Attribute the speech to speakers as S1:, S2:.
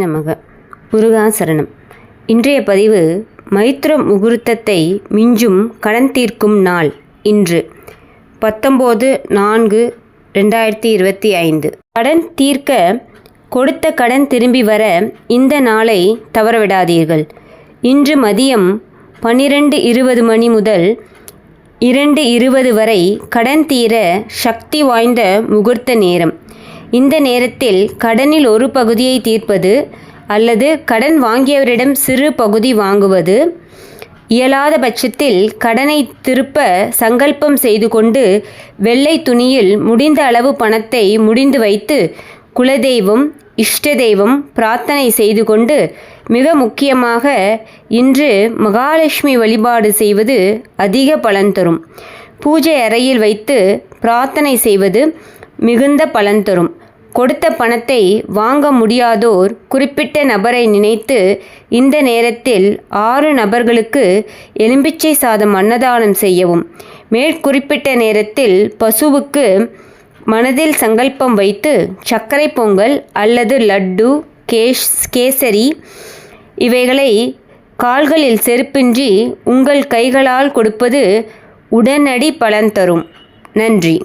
S1: நமக. முருகாசரணம். இன்றைய பதிவு மைத்ர முகூர்த்தத்தை மிஞ்சும் கடன் தீர்க்கும் நாள் இன்று. பத்தொம்போது நான்கு ரெண்டாயிரத்தி இருபத்தி ஐந்து. கடன் தீர்க்க கொடுத்த கடன் திரும்பி வர இந்த நாளை தவறவிடாதீர்கள். இன்று மதியம் பன்னிரண்டு இருபது மணி முதல் இரண்டு இருபது வரை கடன் தீர சக்தி வாய்ந்த முகூர்த்த நேரம். இந்த நேரத்தில் கடனில் ஒரு பகுதியை தீர்ப்பது அல்லது கடன் வாங்கியவரிடம் சிறு பகுதி வாங்குவது. இயலாத பட்சத்தில் கடனை திருப்ப சங்கல்பம் செய்து கொண்டு வெள்ளை துணியில் முடிந்த அளவு பணத்தை முடிந்து வைத்து குலதெய்வம் இஷ்ட தெய்வம் பிரார்த்தனை செய்து கொண்டு மிக முக்கியமாக இன்று மகாலட்சுமி வழிபாடு செய்வது அதிக பலன் தரும். பூஜை அறையில் வைத்து பிரார்த்தனை செய்வது மிகுந்த பலன் தரும். கொடுத்த பணத்தை வாங்க முடியாதோர் குறிப்பிட்ட நபரை நினைத்து இந்த நேரத்தில் ஆறு நபர்களுக்கு எலும்பிச்சை சாதம் அன்னதானம் செய்யவும். மேற்குறிப்பிட்ட நேரத்தில் பசுவுக்கு மனதில் சங்கல்பம் வைத்து சர்க்கரை பொங்கல் அல்லது லட்டு கேஷ் கேசரி இவைகளை கால்களில் செருப்பின்றி உங்கள் கைகளால் கொடுப்பது உடனடி பலன் தரும். நன்றி.